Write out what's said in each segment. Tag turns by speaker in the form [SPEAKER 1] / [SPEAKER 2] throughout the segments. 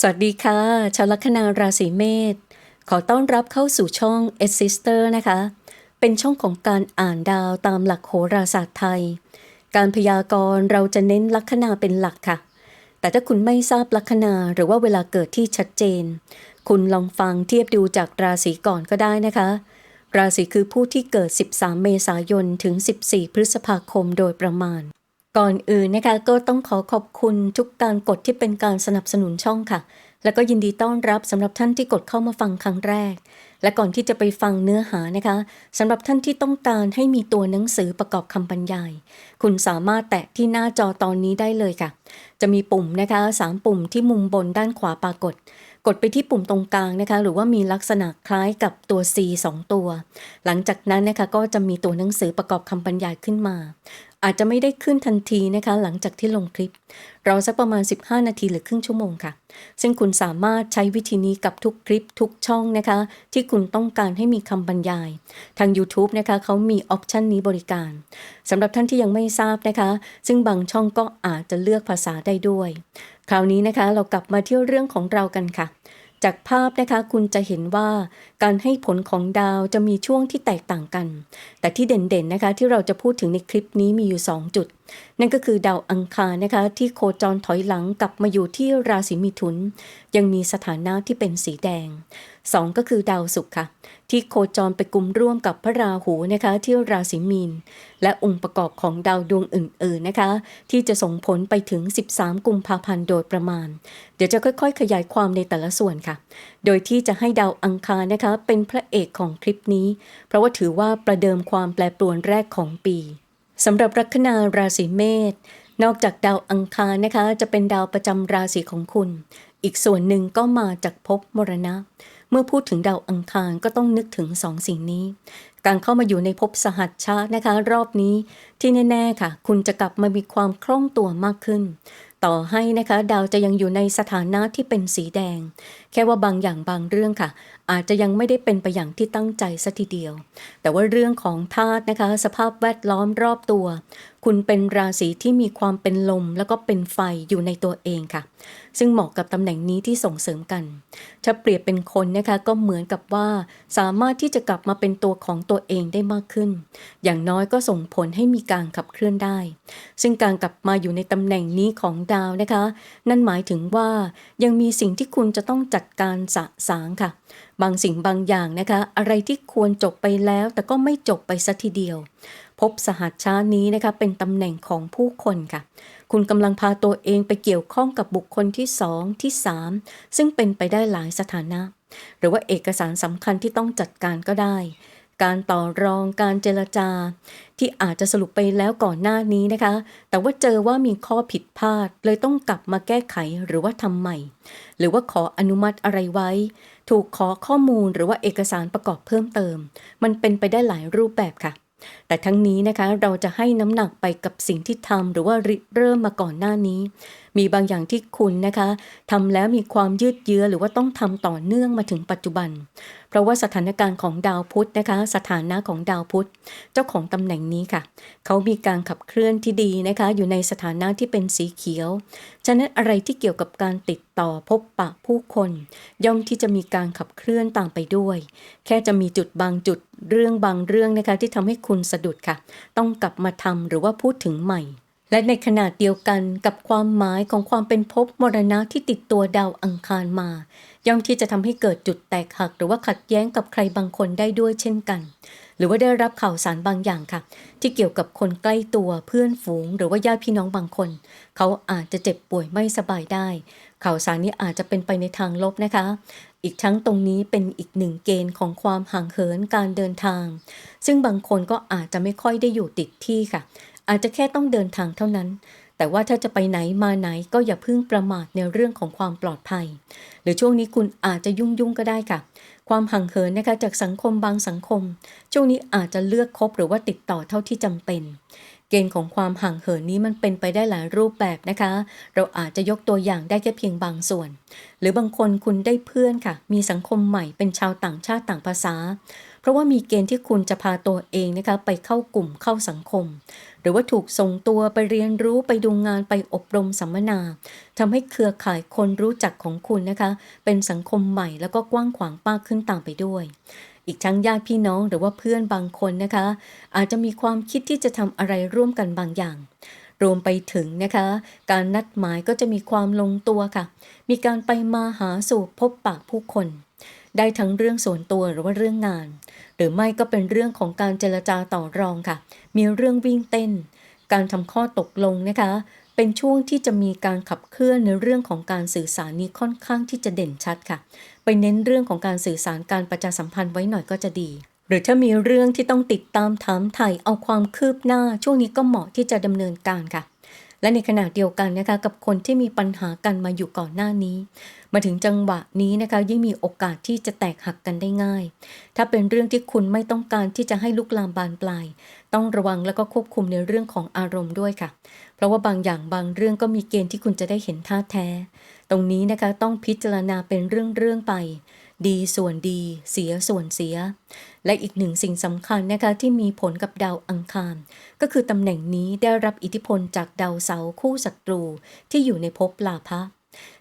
[SPEAKER 1] สวัสดีค่ะ ชาวลัคนาราศีเมษขอต้อนรับเข้าสู่ช่อง e s i s t e r นะคะ เป็นช่องของการอ่านดาวตามหลักโหราศาสตร์ไทย การพยากรณ์เราจะเน้นลัคนาเป็นหลักค่ะ แต่ถ้าคุณไม่ทราบลัคนาหรือว่าเวลาเกิดที่ชัดเจน คุณลองฟังเทียบดูจากราศีก่อนก็ได้นะคะ ราศีคือผู้ที่เกิด 13 เมษายนถึง 14 พฤษภาคมโดยประมาณ ก่อนอื่นนะคะก็ต้องขอขอบคุณทุกการกดที่เป็นการสนับสนุนช่องค่ะ แล้วก็ยินดีต้อนรับสำหรับท่านที่กดเข้ามาฟังครั้งแรก และก่อนที่จะไปฟังเนื้อหานะคะสำหรับท่านที่ต้องการให้มีตัวหนังสือประกอบคำบรรยาย คุณสามารถแตะที่หน้าจอตอนนี้ได้เลยค่ะ จะมีปุ่มนะคะสามปุ่มที่มุมบนด้านขวาปรากฏ กดไปที่ปุ่มตรงกลางนะคะ หรือว่ามีลักษณะคล้ายกับตัว C 2 ตัว หลังจากนั้นนะคะก็จะมีตัวหนังสือประกอบคำบรรยายขึ้นมา อาจจะไม่ได้ขึ้นทันทีนะคะ หลังจากที่ลงคลิปรอสักประมาณ 15 นาทีหรือครึ่งชั่วโมงค่ะ ซึ่งคุณสามารถใช้วิธีนี้กับทุกคลิปทุกช่องนะคะ ที่คุณต้องการให้มีคำบรรยาย ทาง YouTube นะคะเขามีออปชันนี้บริการสำหรับท่านที่ยังไม่ทราบนะคะ ซึ่งบางช่องก็อาจจะเลือกภาษาได้ด้วย คราวนี้นะคะเรากลับมาเที่ยวเรื่องของเรากันค่ะ จากภาพนะคะคุณจะเห็นว่าการให้ผลของดาวจะมีช่วงที่แตกต่างกัน แต่ที่เด่นๆนะคะที่เราจะพูดถึงในคลิปนี้มีอยู่ 2 จุด นั่นก็คือดาวอังคารนะคะที่โคจรถอยหลังกลับมาอยู่ที่ราศีมิถุน ยังมีสถานะที่เป็นสีแดง 2 ก็คือดาวศุกร์ค่ะ ที่โคจรไปกลุ่มร่วมกับพระราหูนะคะที่ราศีมีน และองค์ประกอบของดาวดวงอื่นๆนะคะ ที่จะส่งผลไปถึง 13 กุมภาพันธ์โดยประมาณ เดี๋ยวจะค่อยๆ ขยายความในแต่ละส่วนค่ะ โดยที่จะให้ดาวอังคารนะคะเป็นพระเอกของคลิปนี้ เพราะว่าถือว่าประเดิมความแปรปรวนแรกของปีสำหรับลัคนาราศีเมษนอกจากดาวอังคารนะคะ จะเป็นดาวประจำราศีของคุณ อีกส่วนหนึ่งก็มาจากภพมรณะ เมื่อพูดถึงดาวอังคารก็ต้องนึกถึงสองสิ่งนี้ การเข้ามาอยู่ในภพสหัสชานะคะ รอบนี้ที่แน่ๆค่ะ คุณจะกลับมามีความคล่องตัวมากขึ้น ต่อให้นะคะ ดาวจะยังอยู่ในสถานะที่เป็นสีแดง แค่ว่าบางอย่างบางเรื่องค่ะ อาจจะยังไม่ได้เป็นไปอย่างที่ตั้งใจสัทีเดียว แต่ว่าเรื่องของธาตุนะคะ สภาพแวดล้อมรอบตัว คุณเป็นราศีที่มีความเป็นลม แล้วก็เป็นไฟอยู่ในตัวเองค่ะ ซึ่งเหมาะกับตำแหน่งนี้ที่ส่งเสริมกัน ถ้าเปรียบเป็นคนนะคะก็เหมือนกับว่าสามารถที่จะกลับมาเป็นตัวของตัวเองได้มากขึ้น อย่างน้อยก็ส่งผลให้มีการขับเคลื่อนได้ ซึ่งการกลับมาอยู่ในตำแหน่งนี้ของดาวนะคะ นั่นหมายถึงว่ายังมีสิ่งที่คุณจะต้องจัดการสะสางค่ะ บางสิ่งบางอย่างนะคะ อะไรที่ควรจบไปแล้ว แต่ก็ไม่จบไปสัทีเดียว พบสหัสชานี้นะคะ เป็นตำแหน่งของผู้คนค่ะ คุณกำลังพาตัวเองไปเกี่ยวข้องกับบุคคลที่สองที่สามซึ่งเป็นไปได้หลายสถานะ หรือว่าเอกสารสำคัญที่ต้องจัดการก็ได้ การต่อรองการเจรจา ที่อาจจะสรุปไปแล้วก่อนหน้านี้นะคะ แต่ว่าเจอว่ามีข้อผิดพลาดเลยต้องกลับมาแก้ไขหรือว่าทำใหม่ หรือว่าขออนุมัติอะไรไว้ ถูกขอข้อมูลหรือว่าเอกสารประกอบเพิ่มเติม มันเป็นไปได้หลายรูปแบบค่ะ แต่ทั้งนี้นะคะเราจะให้น้ำหนักไปกับสิ่งที่ทำหรือว่าริเริ่มมาก่อนหน้านี้ มีบางอย่างที่คุณนะคะทำแล้วมีความยืดเยื้อหรือว่าต้องทำต่อเนื่องมาถึงปัจจุบัน เพราะว่าสถานการณ์ของดาวพุธนะคะ สถานะของดาวพุธ เจ้าของตำแหน่งนี้ค่ะ เขามีการขับเคลื่อนที่ดีนะคะ อยู่ในสถานะที่เป็นสีเขียว ฉะนั้นอะไรที่เกี่ยวกับการติดต่อพบปะผู้คน ย่อมที่จะมีการขับเคลื่อนตามไปด้วย แค่จะมีจุดบางจุดเรื่องบางเรื่องนะคะที่ทำให้คุณสะดุดค่ะ ต้องกลับมาทำหรือว่าพูดถึงใหม่ และในขณะเดียวกันกับความหมายของความเป็นภพมรณะที่ติดตัวดาวอังคารมา ย่อมที่จะทำให้เกิดจุดแตกหัก หรือว่าขัดแย้งกับใครบางคนได้ด้วยเช่นกัน หรือว่าได้รับข่าวสารบางอย่างค่ะ ที่เกี่ยวกับคนใกล้ตัวเพื่อนฝูง หรือว่าญาติพี่น้องบางคน เขาอาจจะเจ็บป่วยไม่สบายได้ ข่าวสารนี้อาจจะเป็นไปในทางลบนะคะอีกทั้งตรงนี้เป็นอีกหนึ่งเกณฑ์ของความห่างเหินการเดินทาง ซึ่งบางคนก็อาจจะไม่ค่อยได้อยู่ติดที่ค่ะ อาจจะแค่ต้องเดินทางเท่านั้น แต่ว่าถ้าจะไปไหนมาไหนก็อย่าเพิ่งประมาทในเรื่องของความปลอดภัย หรือช่วงนี้คุณอาจจะยุ่งยุ่งก็ได้ค่ะ ความห่างเหินนะคะจากสังคมบางสังคม ช่วงนี้อาจจะเลือกคบหรือว่าติดต่อเท่าที่จำเป็นเกณฑ์ของความห่างเหินนี้มันเป็นไปได้หลายรูปแบบนะคะ เราอาจจะยกตัวอย่างได้แค่เพียงบางส่วน หรือบางคนคุณได้เพื่อนค่ะ มีสังคมใหม่เป็นชาวต่างชาติต่างภาษา ราะว่ามีเกณฑ์ที่คุณจะพาตัวเองนะคะไปเข้ากลุ่มเข้าสังคม หรือว่าถูกส่งตัวไปเรียนรู้ไปดูงานไปอบรมสัมมนาทำให้เครือข่ายคนรู้จักของคุณนะคะ เป็นสังคมใหม่แล้วก็กว้างขวางมากขึ้นตามไปด้วย อีกทั้งญาติพี่น้องหรือว่าเพื่อนบางคนนะคะ อาจจะมีความคิดที่จะทำอะไรร่วมกันบางอย่างรวมไปถึงนะคะ การนัดหมายก็จะมีความลงตัวค่ะ มีการไปมาหาสู่พบปะผู้คน ได้ทั้งเรื่องส่วนตัวหรือว่าเรื่องงาน หรือไม่ก็เป็นเรื่องของการเจรจาต่อรองค่ะ มีเรื่องวิ่งเต้น การทำข้อตกลงนะคะ เป็นช่วงที่จะมีการขับเคลื่อนในเรื่องของการสื่อสารนี้ค่อนข้างที่จะเด่นชัดค่ะ ไปเน้นเรื่องของการสื่อสารการประชาสัมพันธ์ไว้หน่อยก็จะดีหรือถ้ามีเรื่องที่ต้องติดตามถามไถ่เอาความคืบหน้า ช่วงนี้ก็เหมาะที่จะดำเนินการค่ะ และในขณะเดียวกันนะคะกับคนที่มีปัญหากันมาอยู่ก่อนหน้านี้ มาถึงจังหวะนี้นะคะยิ่งมีโอกาสที่จะแตกหักกันได้ง่าย ถ้าเป็นเรื่องที่คุณไม่ต้องการที่จะให้ลุกลามบานปลาย ต้องระวังแล้วก็ควบคุมในเรื่องของอารมณ์ด้วยค่ะ เพราะว่าบางอย่างบางเรื่องก็มีเกณฑ์ที่คุณจะได้เห็นท่าแท้ ตรงนี้นะคะต้องพิจารณาเป็นเรื่องๆไป ดีส่วนดี เสียส่วนเสีย และอีกหนึ่งสิ่งสำคัญนะคะที่มีผลกับดาวอังคาร ก็คือตำแหน่งนี้ได้รับอิทธิพลจากดาวเสาร์คู่ศัตรูที่อยู่ในภพลาภะ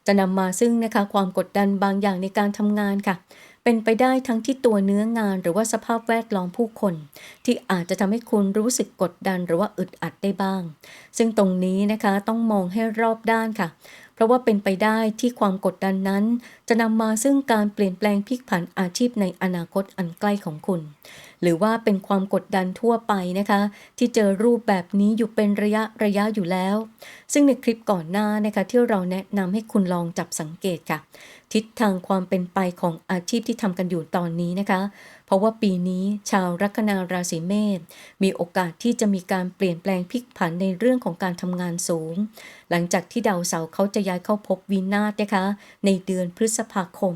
[SPEAKER 1] จะนำมาซึ่งนะคะความกดดันบางอย่างในการทำงานค่ะ เป็นไปได้ทั้งที่ตัวเนื้องานหรือว่าสภาพแวดล้อมผู้คน ที่อาจจะทำให้คุณรู้สึกกดดันหรือว่าอึดอัดได้บ้าง ซึ่งตรงนี้นะคะต้องมองให้รอบด้านค่ะ เพราะว่าเป็นไปได้ที่ความกดดันนั้น จะนำมาซึ่งการเปลี่ยนแปลงพลิกผันอาชีพในอนาคตอันใกล้ของคุณ หรือว่าเป็นความกดดันทั่วไปนะคะ ที่เจอรูปแบบนี้อยู่เป็นระยะระยะอยู่แล้ว ซึ่งในคลิปก่อนหน้านะคะที่เราแนะนำให้คุณลองจับสังเกตค่ะทิศทางความเป็นไปของอาชีพที่ทำกันอยู่ตอนนี้นะคะ เพราะว่าปีนี้ชาวลัคนาราศีเมษมีโอกาสที่จะมีการเปลี่ยนแปลงพลิกผันในเรื่องของการทำงานสูง หลังจากที่ดาวเสาร์เขาจะย้ายเข้าพบวินาศนะคะ ในเดือนพฤษภาคม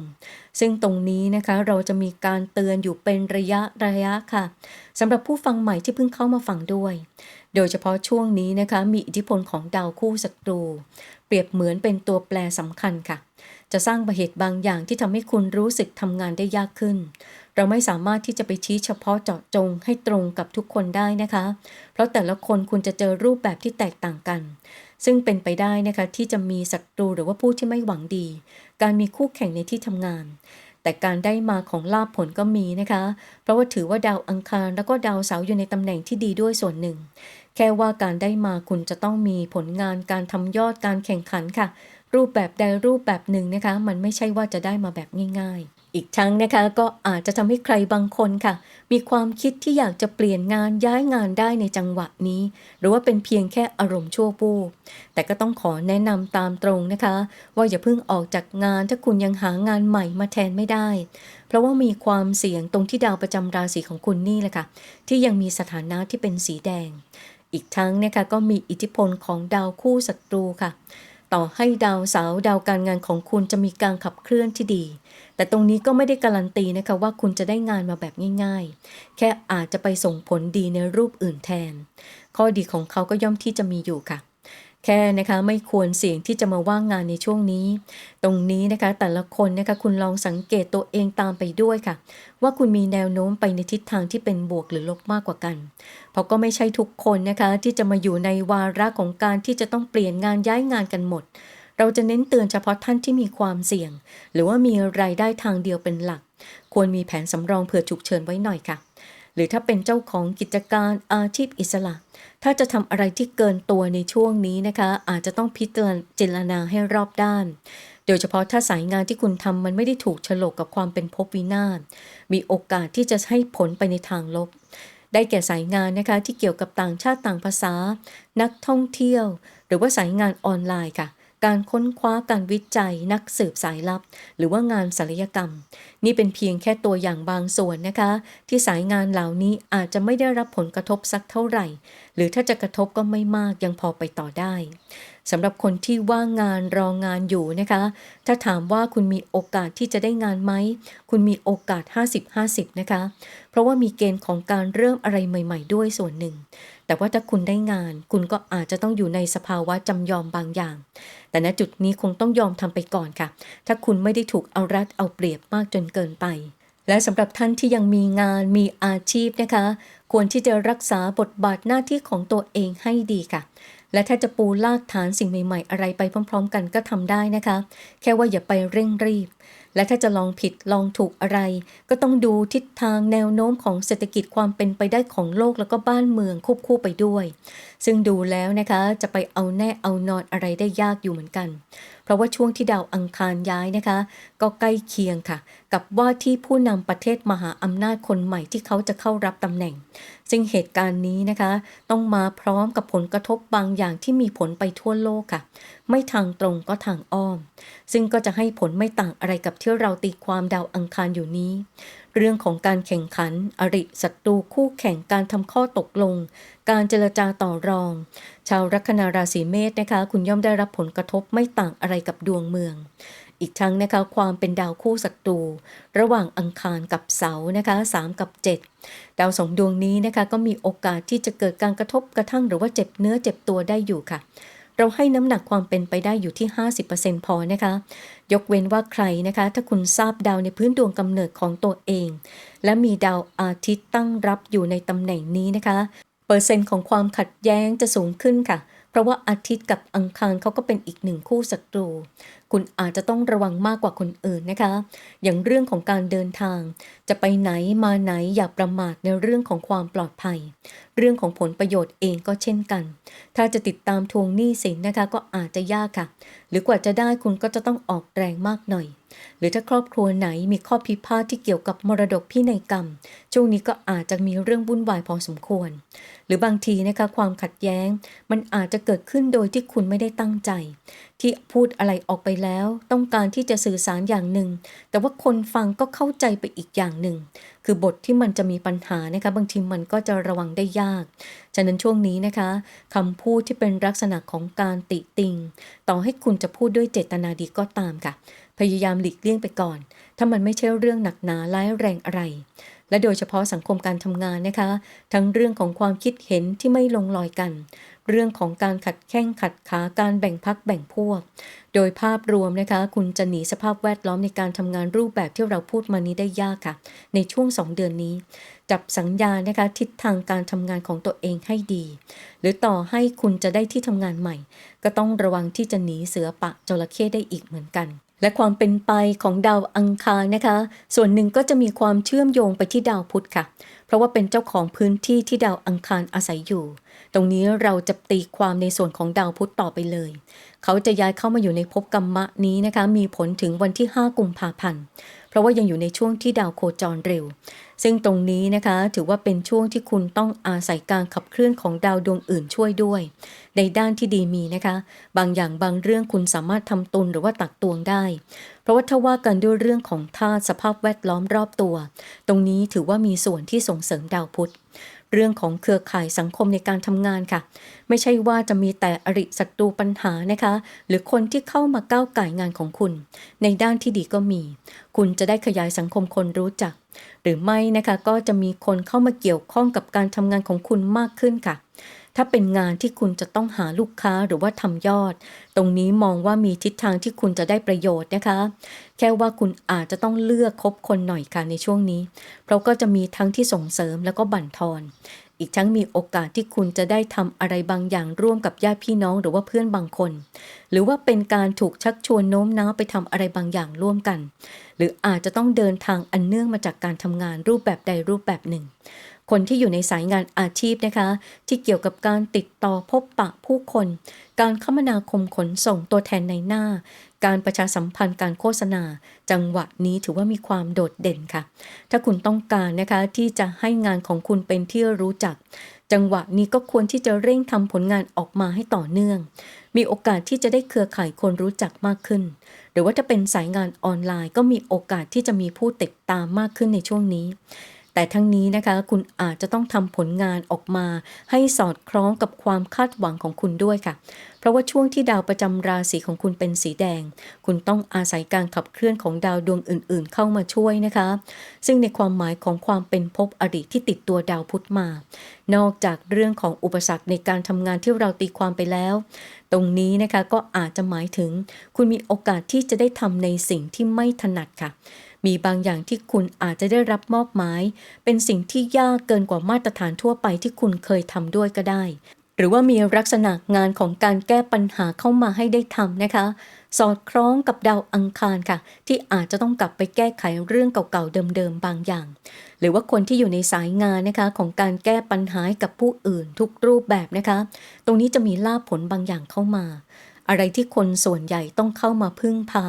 [SPEAKER 1] ซึ่งตรงนี้นะคะเราจะมีการเตือนอยู่เป็นระยะระยะค่ะสำหรับผู้ฟังใหม่ที่เพิ่งเข้ามาฟังด้วย โดยเฉพาะช่วงนี้นะคะมีอิทธิพลของดาวคู่ศัตรู เปรียบเหมือนเป็นตัวแปรสำคัญค่ะ จะสร้างประเหตุบางอย่างที่ทำให้คุณรู้สึกทำงานได้ยากขึ้น เราไม่สามารถที่จะไปชี้เฉพาะเจาะจงให้ตรงกับทุกคนได้นะคะ เพราะแต่ละคนคุณจะเจอรูปแบบที่แตกต่างกัน ซึ่งเป็นไปได้นะคะที่จะมีศัตรูหรือว่าผู้ที่ไม่หวังดี การมีคู่แข่งในที่ทำงานแต่การได้มาของลาภผลก็มีนะคะ เพราะว่าถือว่าดาวอังคารแล้วก็ดาวเสาร์อยู่ในตำแหน่งที่ดีด้วยส่วนหนึ่ง แค่ว่าการได้มาคุณจะต้องมีผลงานการทำยอดการแข่งขันค่ะ รูปแบบใดรูปแบบหนึ่งนะคะ มันไม่ใช่ว่าจะได้มาแบบง่ายๆ อีกทั้งนะคะก็อาจจะทำให้ใครบางคนค่ะ มีความคิดที่อยากจะเปลี่ยนงานย้ายงานได้ในจังหวะนี้ หรือว่าเป็นเพียงแค่อารมณ์ชั่ววูบแต่ก็ต้องขอแนะนำตามตรงนะคะ ว่าอย่าเพิ่งออกจากงานถ้าคุณยังหางานใหม่มาแทนไม่ได้ เพราะว่ามีความเสี่ยงตรงที่ดาวประจำราศีของคุณนี่แหละค่ะที่ยังมีสถานะที่เป็นสีแดง อีกทั้งนะคะก็มีอิทธิพลของดาวคู่ศัตรูค่ะ ต่อให้ดาวเสาวดาวการงานของคุณจะมีการขับเคลื่อนที่ดี แต่ตรงนี้ก็ไม่ได้การันตีนะคะว่าคุณจะได้งานมาแบบง่าย ๆ แค่อาจจะไปส่งผลดีในรูปอื่นแทน ข้อดีของเขาก็ย่อมที่จะมีอยู่ค่ะ แค่นะคะไม่ควรเสี่ยงที่จะมาว่างงานในช่วงนี้ ตรงนี้นะคะแต่ละคนนะคะคุณลองสังเกตตัวเองตามไปด้วยค่ะ ว่าคุณมีแนวโน้มไปในทิศทางที่เป็นบวกหรือลบมากกว่ากัน เพราะก็ไม่ใช่ทุกคนนะคะที่จะมาอยู่ในวาระของการที่จะต้องเปลี่ยนงานย้ายงานกันหมด เราจะเน้นเตือนเฉพาะท่านที่มีความเสี่ยง หรือว่ามีรายได้ทางเดียวเป็นหลัก ควรมีแผนสำรองเผื่อฉุกเฉินไว้หน่อยค่ะ รือถ้าเป็นเจ้าของกิจการอาชีพอิสระ ถ้าจะทำอะไรที่เกินตัวในช่วงนี้นะคะ อาจจะต้องพิจารณาให้รอบด้าน โดยเฉพาะถ้าสายงานที่คุณทำมันไม่ได้ถูกฉลกกับความเป็นภพวินาศมีโอกาสที่จะให้ผลไปในทางลบ ได้แก่สายงานนะคะที่เกี่ยวกับต่างชาติต่างภาษา นักท่องเที่ยว หรือว่าสายงานออนไลน์ค่ะ การค้นคว้าการวิจัยนักสืบสายลับ หรือว่างานศัลยกรรม นี่เป็นเพียงแค่ตัวอย่างบางส่วนนะคะ ที่สายงานเหล่านี้อาจจะไม่ได้รับผลกระทบสักเท่าไหร่ หรือถ้าจะกระทบก็ไม่มากยังพอไปต่อได้สำหรับคนที่ว่างงานรองานอยู่นะคะ ถ้าถามว่าคุณมีโอกาสที่จะได้งานไหม คุณมีโอกาส 50-50 นะคะ เพราะว่ามีเกณฑ์ของการเริ่มอะไรใหม่ ๆ ด้วยส่วนหนึ่ง แต่ว่าถ้าคุณได้งาน คุณก็อาจจะต้องอยู่ในสภาวะจำยอมบางอย่าง แต่ณจุดนี้คงต้องยอมทำไปก่อนค่ะ ถ้าคุณไม่ได้ถูกเอารัดเอาเปรียบมากจนเกินไป และสำหรับท่านที่ยังมีงานมีอาชีพนะคะ ควรที่จะรักษาบทบาทหน้าที่ของตัวเองให้ดีค่ะและถ้าจะปูลากฐานสิ่งใหม่ ๆ อะไรไปพร้อม ๆ กันก็ทำได้นะคะ แค่ว่าอย่าไปเร่งรีบ และถ้าจะลองผิดลองถูกอะไร ก็ต้องดูทิศทางแนวโน้มของเศรษฐกิจความเป็นไปได้ของโลกแล้วก็บ้านเมืองควบคู่ไปด้วย ซึ่งดูแล้วนะคะจะไปเอาแน่เอานอนอะไรได้ยากอยู่เหมือนกัน เพราะว่าช่วงที่ดาวอังคารย้ายนะคะ ก็ใกล้เคียงค่ะ กับว่าที่ผู้นำประเทศมหาอำนาจคนใหม่ที่เขาจะเข้ารับตำแหน่ง ซึ่งเหตุการณ์นี้นะคะ ต้องมาพร้อมกับผลกระทบบางอย่างที่มีผลไปทั่วโลกค่ะ ไม่ทางตรงก็ทางอ้อม ซึ่งก็จะให้ผลไม่ต่างอะไรกับที่เราตีความดาวอังคารอยู่นี้ เรื่องของการแข่งขัน อริศัตรูคู่แข่งการทำข้อตกลง การเจรจาต่อรอง ชาวลัคนาราศีเมษนะคะ คุณย่อมได้รับผลกระทบไม่ต่างอะไรกับดวงเมือง อีกทั้งนะคะความเป็นดาวคู่ศัตรูระหว่างอังคารกับเสานะคะ3กับ 7 ดาวสองดวงนี้นะคะก็มีโอกาสที่จะเกิดการกระทบกระทั่งหรือว่าเจ็บเนื้อเจ็บตัวได้อยู่ค่ะ เราให้น้ำหนักความเป็นไปได้อยู่ที่ 50%พอนะคะ ยกเว้นว่าใครนะคะ ถ้าคุณทราบดาวในพื้นดวงกำเนิดของตัวเอง และมีดาวอาทิตย์ตั้งรับอยู่ในตำแหน่งนี้นะคะ เปอร์เซ็นต์ของความขัดแย้งจะสูงขึ้นค่ะเพราะว่าอาทิตย์กับอังคารเขาก็เป็นอีกหนึ่งคู่ศัตรู คุณอาจจะต้องระวังมากกว่าคนอื่นนะคะ อย่างเรื่องของการเดินทาง จะไปไหนมาไหนอย่าประมาทในเรื่องของความปลอดภัย เรื่องของผลประโยชน์เองก็เช่นกัน ถ้าจะติดตามทวงหนี้สินนะคะก็อาจจะยากค่ะ หรือกว่าจะได้คุณก็จะต้องออกแรงมากหน่อย หรือถ้าครอบครัวไหนมีข้อพิพาทที่เกี่ยวกับมรดกพินัยกรรม ช่วงนี้ก็อาจจะมีเรื่องวุ่นวายพอสมควร หรือบางทีนะคะความขัดแย้ง มันอาจจะเกิดขึ้นโดยที่คุณไม่ได้ตั้งใจ ที่พูดอะไรออกไปแล้ว ต้องการที่จะสื่อสารอย่างหนึ่ง แต่ว่าคนฟังก็เข้าใจไปอีกอย่างหนึ่ง คือบทที่มันจะมีปัญหานะคะบางทีมันก็จะระวังได้ยาก ฉะนั้นช่วงนี้นะคะคำพูดที่เป็นลักษณะของการติติง ต่อให้คุณจะพูดด้วยเจตนาดีก็ตามค่ะ พยายามหลีกเลี่ยงไปก่อน ถ้ามันไม่ใช่เรื่องหนักหนาร้ายแรงอะไร และโดยเฉพาะสังคมการทำงานนะคะ ทั้งเรื่องของความคิดเห็นที่ไม่ลงรอยกัน เรื่องของการขัดแข้งขัดขาการแบ่งพักแบ่งพวก โดยภาพรวมนะคะ คุณจะหนีสภาพแวดล้อมในการทำงานรูปแบบที่เราพูดมานี้ได้ยากค่ะ ในช่วง 2 เดือนนี้ จับสัญญาณนะคะทิศทางการทำงานของตัวเองให้ดี หรือต่อให้คุณจะได้ที่ทำงานใหม่ ก็ต้องระวังที่จะหนีเสือปะจระเข้ได้อีกเหมือนกัน และความเป็นไปของดาวอังคารนะคะ ส่วนหนึ่งก็จะมีความเชื่อมโยงไปที่ดาวพุธค่ะ เพราะว่าเป็นเจ้าของพื้นที่ที่ดาวอังคารอาศัยอยู่ ตรงนี้เราจะตีความในส่วนของดาวพุธต่อไปเลย เขาจะย้ายเข้ามาอยู่ในภพกรรมะนี้นะคะ มีผลถึงวันที่ 5 กุมภาพันธ์ เพราะว่ายังอยู่ในช่วงที่ดาวโคจรเร็ว ซึ่งตรงนี้นะคะถือว่าเป็นช่วงที่คุณต้องอาศัยการขับเคลื่อนของดาวดวงอื่นช่วยด้วย ในด้านที่ดีมีนะคะ บางอย่างบางเรื่องคุณสามารถทำตุนหรือว่าตักตวงได้ เพราะว่าถ้าว่ากันด้วยเรื่องของธาตุสภาพแวดล้อมรอบตัว ตรงนี้ถือว่ามีส่วนที่ส่งเสริมดาวพุธ เรื่องของเครือข่ายสังคมในการทำงานค่ะ ไม่ใช่ว่าจะมีแต่อริศัตรูปัญหานะคะ หรือคนที่เข้ามาก้าวไก่งานของคุณ ในด้านที่ดีก็มี คุณจะได้ขยายสังคมคนรู้จัก หรือไม่นะคะก็จะมีคนเข้ามาเกี่ยวข้องกับการทำงานของคุณมากขึ้นค่ะ ถ้าเป็นงานที่คุณจะต้องหาลูกค้าหรือว่าทำยอด ตรงนี้มองว่ามีทิศทางที่คุณจะได้ประโยชน์นะคะ แค่ว่าคุณอาจจะต้องเลือกคบคนหน่อยค่ะในช่วงนี้ เพราะก็จะมีทั้งที่ส่งเสริมแล้วก็บั่นทอน อีกทั้งมีโอกาสที่คุณจะได้ทำอะไรบางอย่างร่วมกับญาติพี่น้องหรือว่าเพื่อนบางคน หรือว่าเป็นการถูกชักชวนโน้มน้าวไปทำอะไรบางอย่างร่วมกัน หรืออาจจะต้องเดินทางอันเนื่องมาจากการทำงานรูปแบบใดรูปแบบหนึ่ง คนที่อยู่ในสายงานอาชีพนะคะ ที่เกี่ยวกับการติดต่อพบปะผู้คน การคมนาคมขนส่งตัวแทนในหน้า การประชาสัมพันธ์การโฆษณา จังหวะนี้ถือว่ามีความโดดเด่นค่ะ ถ้าคุณต้องการนะคะที่จะให้งานของคุณเป็นที่รู้จัก จังหวะนี้ก็ควรที่จะเร่งทำผลงานออกมาให้ต่อเนื่อง มีโอกาสที่จะได้เครือข่ายคนรู้จักมากขึ้น หรือว่าถ้าเป็นสายงานออนไลน์ ก็มีโอกาสที่จะมีผู้ติดตามมากขึ้นในช่วงนี้ แต่ทั้งนี้นะคะคุณอาจจะต้องทำผลงานออกมา ให้สอดคล้องกับความคาดหวังของคุณด้วยค่ะ เพราะว่าช่วงที่ดาวประจำราศีของคุณเป็นสีแดง คุณต้องอาศัยการขับเคลื่อนของดาวดวงอื่น ๆ เข้ามาช่วยนะคะ ซึ่งในความหมายของความเป็นภพอริที่ติดตัวดาวพุธมา นอกจากเรื่องของอุปสรรคในการทำงานที่เราตีความไปแล้ว ตรงนี้นะคะก็อาจจะหมายถึง คุณมีโอกาสที่จะได้ทำในสิ่งที่ไม่ถนัดค่ะ มีบางอย่างที่คุณอาจจะได้รับมอบหมาย เป็นสิ่งที่ยากเกินกว่ามาตรฐานทั่วไปที่คุณเคยทำด้วยก็ได้ หรือว่ามีลักษณะงานของการแก้ปัญหาเข้ามาให้ได้ทำนะคะ สอดคล้องกับดาวอังคารค่ะ ที่อาจจะต้องกลับไปแก้ไขเรื่องเก่าๆเดิมๆบางอย่าง หรือว่าคนที่อยู่ในสายงานนะคะของการแก้ปัญหากับผู้อื่นทุกรูปแบบนะคะ ตรงนี้จะมีลาภผลบางอย่างเข้ามา อะไรที่คนส่วนใหญ่ต้องเข้ามาพึ่งพา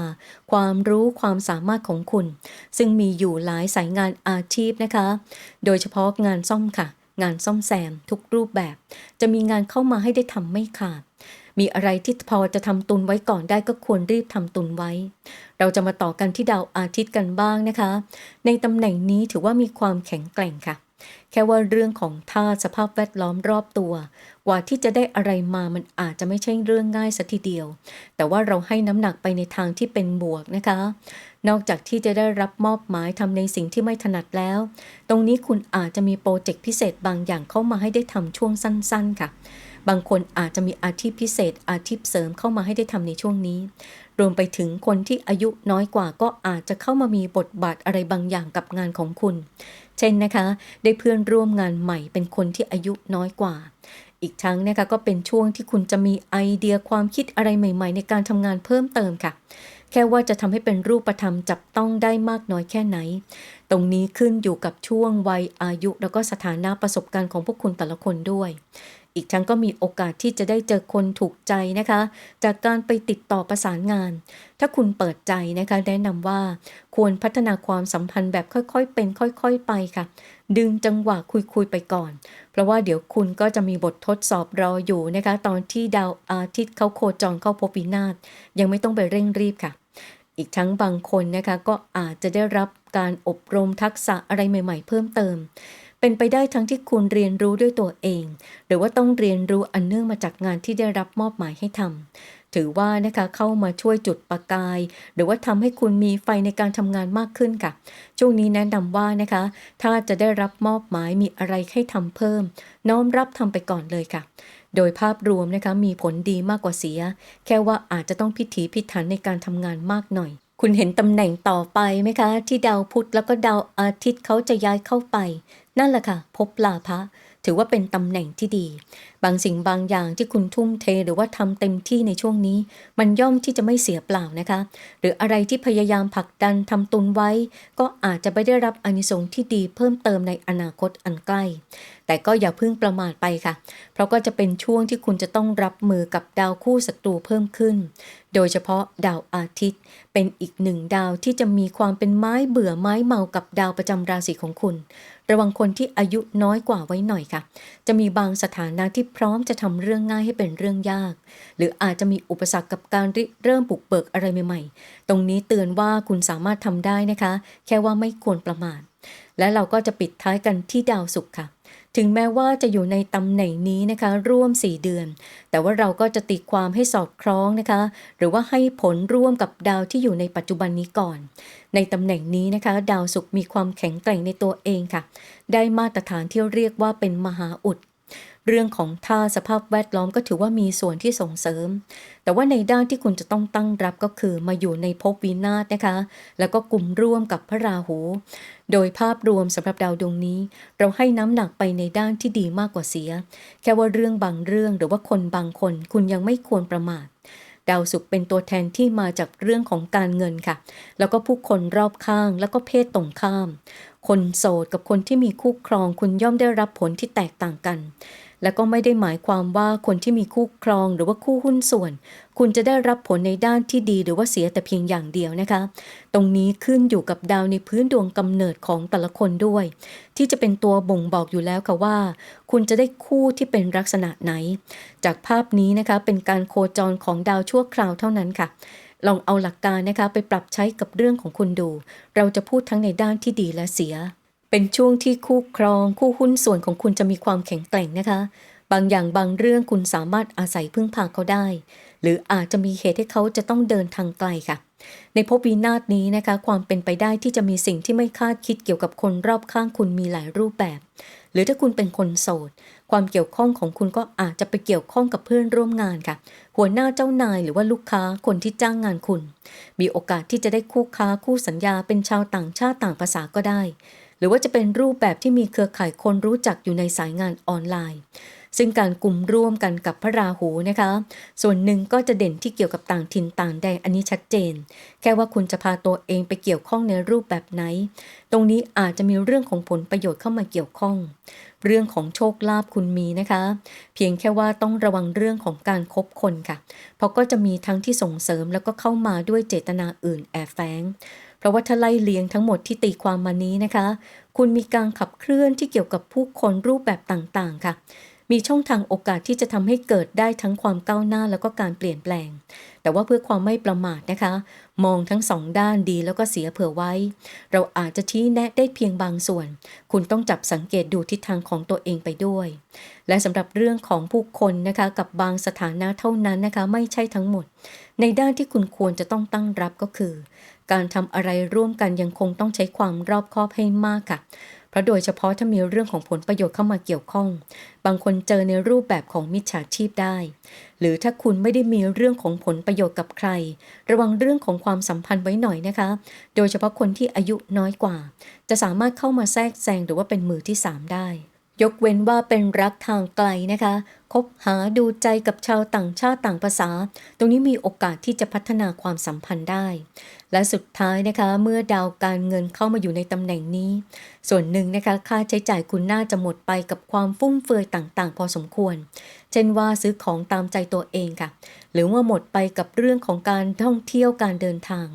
[SPEAKER 1] ความรู้ความสามารถของคุณ ซึ่งมีอยู่หลายสายงานอาชีพนะคะ โดยเฉพาะงานซ่อมค่ะ งานซ่อมแซมทุกรูปแบบ จะมีงานเข้ามาให้ได้ทำไม่ขาดมีอะไรที่พอจะทำตุนไว้ก่อนได้ก็ควรรีบทำตุนไว้ เราจะมาต่อกันที่ดาวอาทิตย์กันบ้างนะคะ ในตำแหน่งนี้ถือว่ามีความแข็งแกร่งค่ะ แค่ว่าเรื่องของธาสภาพแวดล้อมรอบตัว กว่าที่จะได้อะไรมามันอาจจะไม่ใช่เรื่องง่ายสัทีเดียว แต่ว่าเราให้น้ำหนักไปในทางที่เป็นบวกนะคะ นอกจากที่จะได้รับมอบหมายทำในสิ่งที่ไม่ถนัดแล้ว ตรงนี้คุณอาจจะมีโปรเจกต์พิเศษบางอย่างเข้ามาให้ได้ทำช่วงสั้น ๆ ค่ะบางคนอาจจะมีอาชีพพิเศษอาชีพเสริมเข้ามาให้ได้ทำในช่วงนี้ รวมไปถึงคนที่อายุน้อยกว่าก็อาจจะเข้ามามีบทบาทอะไรบางอย่างกับงานของคุณ เช่นนะคะ ได้เพื่อนร่วมงานใหม่เป็นคนที่อายุน้อยกว่า อีกทั้งนะคะก็เป็นช่วงที่คุณจะมีไอเดียความคิดอะไรใหม่ ๆ ในการทำงานเพิ่มเติมค่ะ แค่ว่าจะทำให้เป็นรูปธรรมจับต้องได้มากน้อยแค่ไหน ตรงนี้ขึ้นอยู่กับช่วงวัยอายุแล้วก็สถานะประสบการณ์ของพวกคุณแต่ละคนด้วย อีกทั้งก็มีโอกาสที่จะได้เจอคนถูกใจนะคะ จากการไปติดต่อประสานงาน ถ้าคุณเปิดใจนะคะ แนะนำว่าควรพัฒนาความสัมพันธ์แบบค่อยๆ เป็นค่อยๆ ไปค่ะ ดึงจังหวะคุยๆ ไปก่อน เพราะว่าเดี๋ยวคุณก็จะมีบททดสอบรออยู่นะคะ ตอนที่ดาวอาทิตย์เขาโคจรเข้าภพวินาศยังไม่ต้องไปเร่งรีบค่ะอีกทั้งบางคนนะคะก็อาจจะได้รับการอบรมทักษะอะไรใหม่ ๆ เพิ่มเติม เป็นไปได้ทั้งที่คุณเรียนรู้ด้วยตัวเอง หรือว่าต้องเรียนรู้อันเนื่องมาจากงานที่ได้รับมอบหมายให้ทำถือว่านะคะเข้ามาช่วยจุดประกาย หรือว่าทำให้คุณมีไฟในการทำงานมากขึ้นค่ะ ช่วงนี้แนะนำว่านะคะ ถ้าจะได้รับมอบหมายมีอะไรให้ทำเพิ่ม น้อมรับทำไปก่อนเลยค่ะโดยภาพรวมนะคะมีผลดีมากกว่าเสีย แค่ว่าอาจจะต้องพิถีพิถันในการทำงานมากหน่อย คุณเห็นตำแหน่งต่อไปไหมคะ ที่ดาวพุธแล้วก็ดาวอาทิตย์เขาจะย้ายเข้าไป นั่นแหละค่ะ พบลาภะ ถือว่าเป็นตำแหน่งที่ดี บางสิ่งบางอย่างที่คุณทุ่มเทหรือว่าทำเต็มที่ในช่วงนี้ มันย่อมที่จะไม่เสียเปล่านะคะ หรืออะไรที่พยายามผลักดันทำตุนไว้ ก็อาจจะไม่ได้รับอนิสงส์ที่ดีเพิ่มเติมในอนาคตอันใกล้ แต่ก็อย่าเพิ่งประมาทไปค่ะ เพราะก็จะเป็นช่วงที่คุณจะต้องรับมือกับดาวคู่ศัตรูเพิ่มขึ้น โดยเฉพาะดาวอาทิตย์ เป็นอีกหนึ่งดาวที่จะมีความเป็นไม้เบื่อไม้เมากับดาวประจำราศีของคุณ ระวังคนที่อายุน้อยกว่าไว้หน่อยค่ะ จะมีบางสถานะที่พร้อมจะทำเรื่องง่ายให้เป็นเรื่องยาก หรืออาจจะมีอุปสรรคกับการริเริ่มปลุกเบิกอะไรใหม่ๆ ตรงนี้เตือนว่าคุณสามารถทำได้นะคะ แค่ว่าไม่ควรประมาทและเราก็จะปิดท้ายกันที่ดาวศุกร์ค่ะ ถึงแม้ว่าจะอยู่ในตำแหน่งนี้นะคะร่วม 4 เดือน แต่ว่าเราก็จะตีความให้สอดคล้องนะคะ หรือว่าให้ผลร่วมกับดาวที่อยู่ในปัจจุบันนี้ก่อน ในตำแหน่งนี้นะคะ ดาวศุกร์มีความแข็งแกร่งในตัวเองค่ะ ได้มาตรฐานที่เรียกว่าเป็นมหาอุด เรื่องของท่าสภาพแวดล้อมก็ถือว่ามีส่วนที่ส่งเสริม แต่ว่าในด้านที่คุณจะต้องตั้งรับก็คือมาอยู่ในภพวินาศนะคะ แล้วก็กลุ่มร่วมกับพระราหู โดยภาพรวมสำหรับดาวดวงนี้ เราให้น้ำหนักไปในด้านที่ดีมากกว่าเสีย แค่ว่าเรื่องบางเรื่องหรือว่าคนบางคน คุณยังไม่ควรประมาทดาวศุกร์เป็นตัวแทนที่มาจากเรื่องของการเงินค่ะ แล้วก็ผู้คนรอบข้างแล้วก็เพศตรงข้าม คนโสดกับคนที่มีคู่ครองคุณย่อมได้รับผลที่แตกต่างกัน และก็ไม่ได้หมายความว่าคนที่มีคู่ครองหรือว่าคู่หุ้นส่วน คุณจะได้รับผลในด้านที่ดีหรือว่าเสียแต่เพียงอย่างเดียวนะคะ ตรงนี้ขึ้นอยู่กับดาวในพื้นดวงกำเนิดของแต่ละคนด้วย ที่จะเป็นตัวบ่งบอกอยู่แล้วค่ะว่า คุณจะได้คู่ที่เป็นลักษณะไหน จากภาพนี้นะคะเป็นการโคจรของดาวชั่วคราวเท่านั้นค่ะลองเอาหลักการนะคะไปปรับใช้กับเรื่องของคุณดู เราจะพูดทั้งในด้านที่ดีและเสีย เป็นช่วงที่คู่ครองคู่หุ้นส่วนของคุณจะมีความแข็งแกร่งนะคะ บางอย่างบางเรื่องคุณสามารถอาศัยพึ่งพาเขาได้ หรืออาจจะมีเหตุให้เขาจะต้องเดินทางไกลค่ะ ในภพวินาศนี้นะคะ ความเป็นไปได้ที่จะมีสิ่งที่ไม่คาดคิดเกี่ยวกับคนรอบข้างคุณมีหลายรูปแบบ หรือถ้าคุณเป็นคนโสด ความเกี่ยวข้องของคุณก็อาจจะไปเกี่ยวข้องกับเพื่อนร่วมงานค่ะ หัวหน้าเจ้านายหรือว่าลูกค้าคนที่จ้างงานคุณ มีโอกาสที่จะได้คู่ค้าคู่สัญญาเป็นชาวต่างชาติต่างภาษาก็ได้ หรือว่าจะเป็นรูปแบบที่มีเครือข่ายคนรู้จักอยู่ในสายงานออนไลน์ ซึ่งการกลุ่มร่วมกันกับพระราหูนะคะ ส่วนหนึ่งก็จะเด่นที่เกี่ยวกับต่างถิ่นต่างแดนอันนี้ชัดเจน แค่ว่าคุณจะพาตัวเองไปเกี่ยวข้องในรูปแบบไหน ตรงนี้อาจจะมีเรื่องของผลประโยชน์เข้ามาเกี่ยวข้อง เรื่องของโชคลาภคุณมีนะคะ เพียงแค่ว่าต้องระวังเรื่องของการคบคนค่ะ เพราะก็จะมีทั้งที่ส่งเสริมแล้วก็เข้ามาด้วยเจตนาอื่นแอบแฝง เพราะว่าถ้าไล่เลียงทั้งหมดที่ตีความมานี้นะคะ คุณมีการขับเคลื่อนที่เกี่ยวกับผู้คนรูปแบบต่างๆ ค่ะ มีช่องทางโอกาสที่จะทำให้เกิดได้ทั้งความก้าวหน้าแล้วก็การเปลี่ยนแปลง แต่ว่าเพื่อความไม่ประมาทนะคะ มองทั้งสองด้านดีแล้วก็เสียเผื่อไว้ เราอาจจะชี้แนะได้เพียงบางส่วน คุณต้องจับสังเกตดูทิศทางของตัวเองไปด้วย และสำหรับเรื่องของผู้คนนะคะ กับบางสถานะเท่านั้นนะคะ ไม่ใช่ทั้งหมด ในด้านที่คุณควรจะต้องตั้งรับก็คือ การทำอะไรร่วมกันยังคงต้องใช้ความรอบคอบให้มากค่ะ เพราะโดยเฉพาะถ้ามีเรื่องของผลประโยชน์เข้ามาเกี่ยวข้อง บางคนเจอในรูปแบบของมิจฉาชีพได้ หรือถ้าคุณไม่ได้มีเรื่องของผลประโยชน์กับใคร ระวังเรื่องของความสัมพันธ์ไว้หน่อยนะคะ โดยเฉพาะคนที่อายุน้อยกว่า จะสามารถเข้ามาแทรกแซงหรือว่าเป็นมือที่สามได้ ยกเว้นว่าเป็นรักทางไกลนะคะ คบหาดูใจกับชาวต่างชาติต่างภาษา ตรงนี้มีโอกาสที่จะพัฒนาความสัมพันธ์ได้ และสุดท้ายนะคะ เมื่อดาวการเงินเข้ามาอยู่ในตำแหน่งนี้ ส่วนหนึ่งนะคะค่าใช้จ่ายคุณน่าจะหมดไปกับความฟุ่มเฟือยต่างๆ พอสมควร เช่นว่าซื้อของตามใจตัวเองค่ะ หรือว่าหมดไปกับเรื่องของการท่องเที่ยวการเดินทาง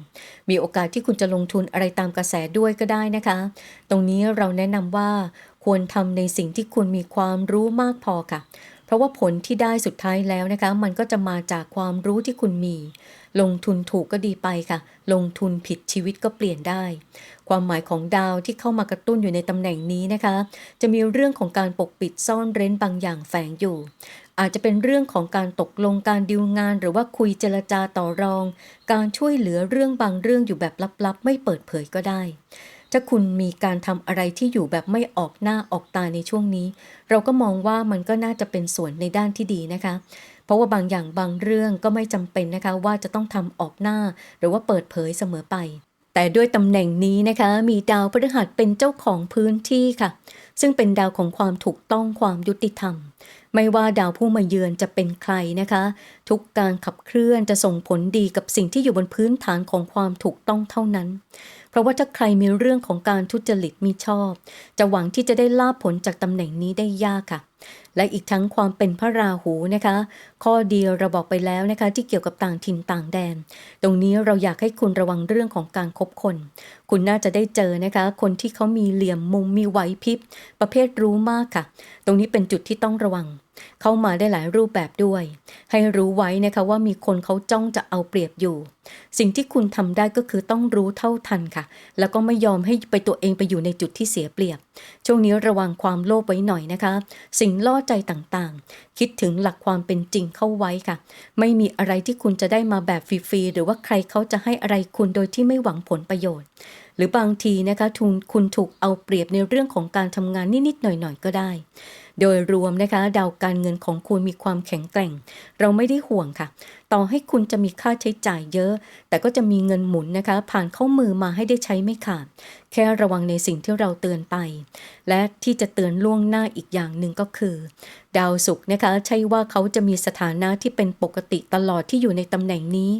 [SPEAKER 1] มีโอกาสที่คุณจะลงทุนอะไรตามกระแสด้วยก็ได้นะคะ ตรงนี้เราแนะนำว่าควรทำในสิ่งที่คุณมีความรู้มากพอค่ะ เพราะว่าผลที่ได้สุดท้ายแล้วนะคะ มันก็จะมาจากความรู้ที่คุณมี ลงทุนถูกก็ดีไปค่ะ ลงทุนผิดชีวิตก็เปลี่ยนได้ ความหมายของดาวที่เข้ามากระตุ้นอยู่ในตำแหน่งนี้นะคะ จะมีเรื่องของการปกปิดซ่อนเร้นบางอย่างแฝงอยู่ อาจจะเป็นเรื่องของการตกลงการดิวงาน หรือว่าคุยเจรจาต่อรอง การช่วยเหลือเรื่องบางเรื่องอยู่แบบลับๆ ไม่เปิดเผยก็ได้ ถ้าคุณมีการทำอะไรที่อยู่แบบไม่ออกหน้าออกตาในช่วงนี้ เราก็มองว่ามันก็น่าจะเป็นส่วนในด้านที่ดีนะคะ เพราะว่าบางอย่างบางเรื่องก็ไม่จำเป็นนะคะ ว่าจะต้องทำออกหน้า หรือว่าเปิดเผยเสมอไป แต่ด้วยตำแหน่งนี้นะคะ มีดาวพฤหัสเป็นเจ้าของพื้นที่ค่ะ ซึ่งเป็นดาวของความถูกต้องความยุติธรรม ไม่ว่าดาวผู้มาเยือนจะเป็นใครนะคะ ทุกการขับเคลื่อนจะส่งผลดีกับสิ่งที่อยู่บนพื้นฐานของความถูกต้องเท่านั้น เพราะว่าถ้าใครมีเรื่องของการทุจริตมิชอบ จะหวังที่จะได้ลาบผลจากตำแหน่งนี้ได้ยากค่ะ และอีกทั้งความเป็นพระราหูนะคะ ข้อดีเราบอกไปแล้วนะคะที่เกี่ยวกับต่างถิ่นต่างแดน ตรงนี้เราอยากให้คุณระวังเรื่องของการคบคน คุณน่าจะได้เจอนะคะ คนที่เขามีเหลี่ยมมุมมีไหวพริบ ประเภทรู้มากค่ะ ตรงนี้เป็นจุดที่ต้องระวัง เข้ามาได้หลายรูปแบบด้วย ให้รู้ไว้นะคะว่ามีคนเขาจ้องจะเอาเปรียบอยู่ สิ่งที่คุณทำได้ก็คือต้องรู้เท่าทันค่ะ แล้วก็ไม่ยอมให้ไปตัวเองไปอยู่ในจุดที่เสียเปรียบ ช่วงนี้ระวังความโลภไว้หน่อยนะคะ สิ่งล่อใจต่างๆ คิดถึงหลักความเป็นจริงเข้าไว้ค่ะ ไม่มีอะไรที่คุณจะได้มาแบบฟรีๆ หรือว่าใครเขาจะให้อะไรคุณโดยที่ไม่หวังผลประโยชน์ หรือบางทีนะคะทุนคุณถูกเอาเปรียบในเรื่องของการทำงานนิดๆหน่อยๆก็ได้ โดยรวมนะคะดาวการเงินของคุณมีความแข็งแกร่ง เราไม่ได้ห่วงค่ะ ต่อให้คุณจะมีค่าใช้จ่ายเยอะ แต่ก็จะมีเงินหมุนนะคะ ผ่านเข้ามือมาให้ได้ใช้ไม่ขาด แค่ระวังในสิ่งที่เราเตือนไป และที่จะเตือนล่วงหน้าอีกอย่างหนึ่งก็คือ ดาวศุกร์นะคะ ใช่ว่าเขาจะมีสถานะที่เป็นปกติตลอดที่อยู่ในตำแหน่งนี้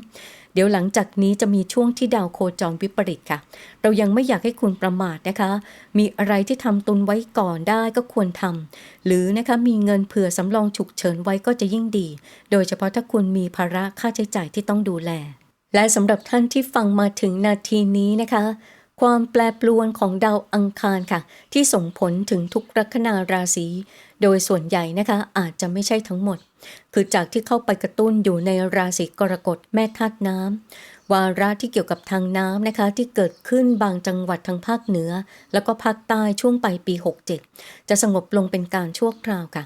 [SPEAKER 1] เดี๋ยวหลังจากนี้จะมีช่วงที่ดาวโคจรวิปริตค่ะ เรายังไม่อยากให้คุณประมาทนะคะ มีอะไรที่ทำตุนไว้ก่อนได้ก็ควรทำหรือนะคะมีเงินเผื่อสำรองฉุกเฉินไว้ก็จะยิ่งดี โดยเฉพาะถ้าคุณมีภาระค่าใช้จ่ายที่ต้องดูแล และสำหรับท่านที่ฟังมาถึงนาทีนี้นะคะความแปรปรวนของดาวอังคารค่ะ ที่ส่งผลถึงทุกลัคนาราศี โดยส่วนใหญ่นะคะอาจจะไม่ใช่ทั้งหมด คือจากที่เข้าไปกระตุ้นอยู่ในราศีกรกฎแม่ธาตุน้ำวาระที่เกี่ยวกับทางน้ำนะคะ ที่เกิดขึ้นบางจังหวัดทางภาคเหนือ แล้วก็ภาคใต้ช่วงปลายปี 67 จะสงบลงเป็นการชั่วคราวค่ะ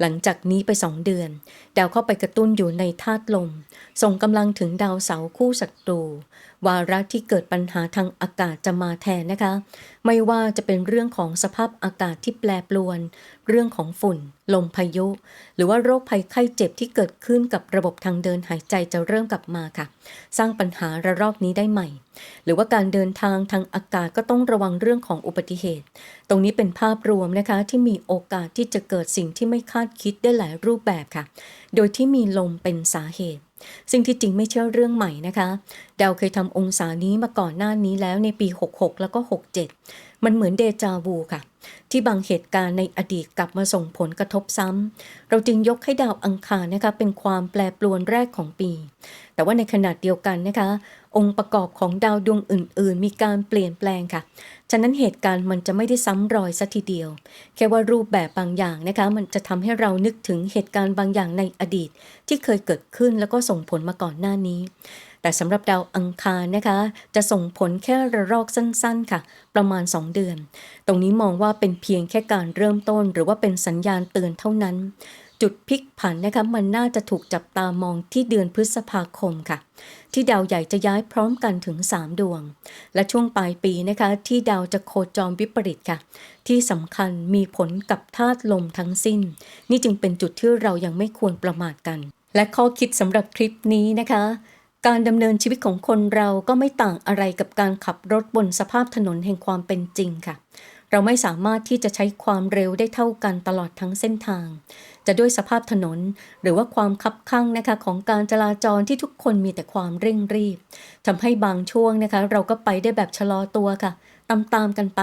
[SPEAKER 1] หลังจากนี้ไป 2 เดือน ดาวเข้าไปกระตุ้นอยู่ในธาตุลมส่งกำลังถึงดาวเสาคู่ศัตรู วาระที่เกิดปัญหาทางอากาศจะมาแทนนะคะ ไม่ว่าจะเป็นเรื่องของสภาพอากาศที่แปรปรวน เรื่องของฝุ่น ลมพายุ หรือว่าโรคภัยไข้เจ็บที่เกิดขึ้นกับระบบทางเดินหายใจจะเริ่มกลับมาค่ะ สร้างปัญหาระลอกนี้ได้ใหม่ หรือว่าการเดินทางทางอากาศก็ต้องระวังเรื่องของอุบัติเหตุ ตรงนี้เป็นภาพรวมนะคะที่มีโอกาสที่จะเกิดสิ่งที่ไม่คาดคิดได้หลายรูปแบบค่ะ โดยที่มีลมเป็นสาเหตุ ซึ่งที่จริงไม่ใช่เรื่องใหม่นะคะดาวเคยทำองศานี้มาก่อนหน้านี้แล้วในปี 66 แล้วก็ 67 มันเหมือนเดจาวูค่ะ ที่บางเหตุการณ์ในอดีตกลับมาส่งผลกระทบซ้ำ เราจึงยกให้ดาวอังคารนะคะเป็นความแปรปรวนแรกของปี แต่ว่าในขณะเดียวกันนะคะ องค์ประกอบของดาวดวงอื่น ๆ มีการเปลี่ยนแปลงค่ะ ฉะนั้นเหตุการณ์มันจะไม่ได้ซ้ำรอยสัทีเดียว แค่ว่ารูปแบบบางอย่างนะคะมันจะทำให้เรานึกถึงเหตุการณ์บางอย่างในอดีต ที่เคยเกิดขึ้นแล้วก็ส่งผลมาก่อนหน้านี้ แต่สำหรับดาวอังคารนะคะ จะส่งผลแค่ระลอกสั้นๆค่ะ ประมาณ 2 เดือน ตรงนี้มองว่าเป็นเพียงแค่การเริ่มต้น หรือว่าเป็นสัญญาณเตือนเท่านั้น จุดพลิกผันนะคะมันน่าจะถูกจับตามองที่เดือนพฤษภาคมค่ะ ที่ดาวใหญ่จะย้ายพร้อมกันถึง 3 ดวง และช่วงปลายปีนะคะ ที่ดาวจะโคจรวิปริตค่ะ ที่สำคัญมีผลกับธาตุลมทั้งสิ้น นี่จึงเป็นจุดที่เรายังไม่ควรประมาทกัน และข้อคิดสำหรับคลิปนี้นะคะ การดำเนินชีวิตของคนเราก็ไม่ต่างอะไรกับการขับรถบนสภาพถนนแห่งความเป็นจริงค่ะ เราไม่สามารถที่จะใช้ความเร็วได้เท่ากันตลอดทั้งเส้นทาง จะด้วยสภาพถนนหรือว่าความคับข้างนะคะของการจราจรที่ทุกคนมีแต่ความเร่งรีบทำให้บางช่วงนะคะ เราก็ไปได้แบบชะลอตัวค่ะ ตามๆกันไป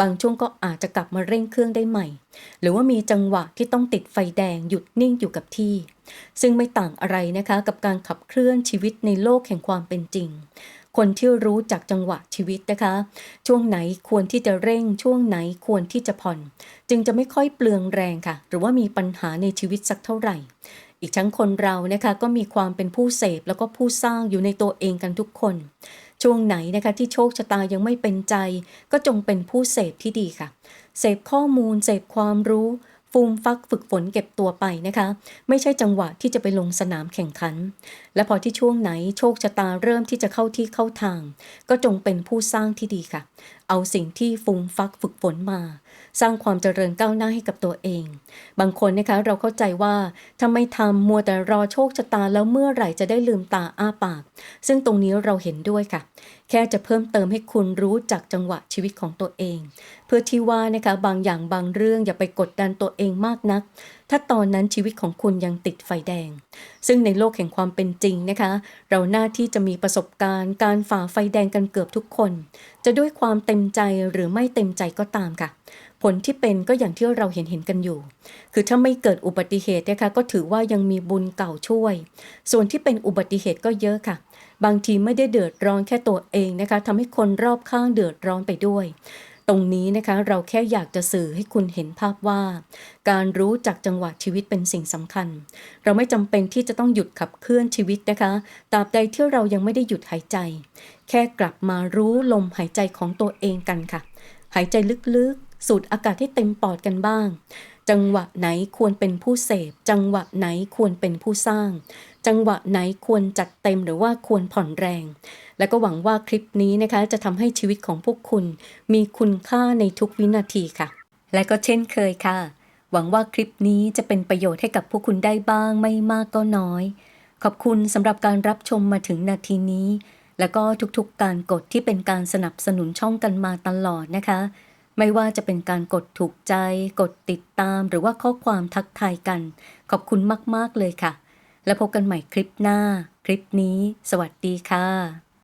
[SPEAKER 1] บางช่วงก็อาจจะกลับมาเร่งเครื่องได้ใหม่ หรือว่ามีจังหวะที่ต้องติดไฟแดงหยุดนิ่งอยู่กับที่ ซึ่งไม่ต่างอะไรนะคะกับการขับเคลื่อนชีวิตในโลกแห่งความเป็นจริง คนที่รู้จักจังหวะชีวิตนะคะ ช่วงไหนควรที่จะเร่งช่วงไหนควรที่จะผ่อน จึงจะไม่ค่อยเปลืองแรงค่ะ หรือว่ามีปัญหาในชีวิตสักเท่าไหร่อีกทั้งคนเรานะคะก็มีความเป็นผู้เสพแล้วก็ผู้สร้างอยู่ในตัวเองกันทุกคน ช่วงไหนนะคะที่โชคชะตายังไม่เป็นใจ ก็จงเป็นผู้เสพที่ดีค่ะ เสพข้อมูล เสพความรู้ฟูมฟักฝึกฝนเก็บตัวไปนะคะ ไม่ใช่จังหวะที่จะไปลงสนามแข่งขัน และพอที่ช่วงไหนโชคชะตาเริ่มที่จะเข้าที่เข้าทาง ก็จงเป็นผู้สร้างที่ดีค่ะ เอาสิ่งที่ฟูมฟักฝึกฝนมา สร้างความเจริญก้าวหน้าให้กับตัวเอง บางคนนะคะเราเข้าใจว่าถ้าไม่ทำมัวแต่รอโชคชะตาแล้วเมื่อไหร่จะได้ลืมตาอ้าปาก ซึ่งตรงนี้เราเห็นด้วยค่ะ แค่จะเพิ่มเติมให้คุณรู้จักจังหวะชีวิตของตัวเอง เพื่อที่ว่านะคะบางอย่างบางเรื่องอย่าไปกดดันตัวเองมากนัก ถ้าตอนนั้นชีวิตของคุณยังติดไฟแดง ซึ่งในโลกแห่งความเป็นจริงนะคะ เราหน้าที่จะมีประสบการณ์ การฝ่าไฟแดงกันเกือบทุกคน จะด้วยความเต็มใจหรือไม่เต็มใจก็ตามค่ะ ผลที่เป็นก็อย่างที่เราเห็นเห็นกันอยู่ คือถ้าไม่เกิดอุบัติเหตุนะคะก็ถือว่ายังมีบุญเก่าช่วย ส่วนที่เป็นอุบัติเหตุก็เยอะค่ะบางทีไม่ได้เดือดร้อนแค่ตัวเองนะคะทำให้คนรอบข้างเดือดร้อนไปด้วย ตรงนี้นะคะเราแค่อยากจะสื่อให้คุณเห็นภาพว่า การรู้จักจังหวะชีวิตเป็นสิ่งสำคัญ เราไม่จำเป็นที่จะต้องหยุดขับเคลื่อนชีวิตนะคะตราบใดที่เรายังไม่ได้หยุดหายใจ แค่กลับมารู้ลมหายใจของตัวเองกันค่ะ หายใจลึกๆ สูดอากาศให้เต็มปอดกันบ้าง จังหวะไหนควรเป็นผู้เสพ จังหวะไหนควรเป็นผู้สร้าง จังหวะไหนควรจัดเต็มหรือว่าควรผ่อนแรง และก็หวังว่าคลิปนี้นะคะจะทำให้ชีวิตของพวกคุณ มีคุณค่าในทุกวินาทีค่ะ และก็เช่นเคยค่ะ หวังว่าคลิปนี้จะเป็นประโยชน์ให้กับพวกคุณได้บ้างไม่มากก็น้อย ขอบคุณสำหรับการรับชมมาถึงนาทีนี้ แล้วก็ทุกๆ การกดที่เป็นการสนับสนุนช่องกันมาตลอดนะคะ ไม่ว่าจะเป็นการกดถูกใจ กดติดตาม หรือว่าข้อความทักทายกัน ขอบคุณมากๆเลยค่ะ แล้วพบกันใหม่คลิปหน้า คลิปนี้ สวัสดีค่ะ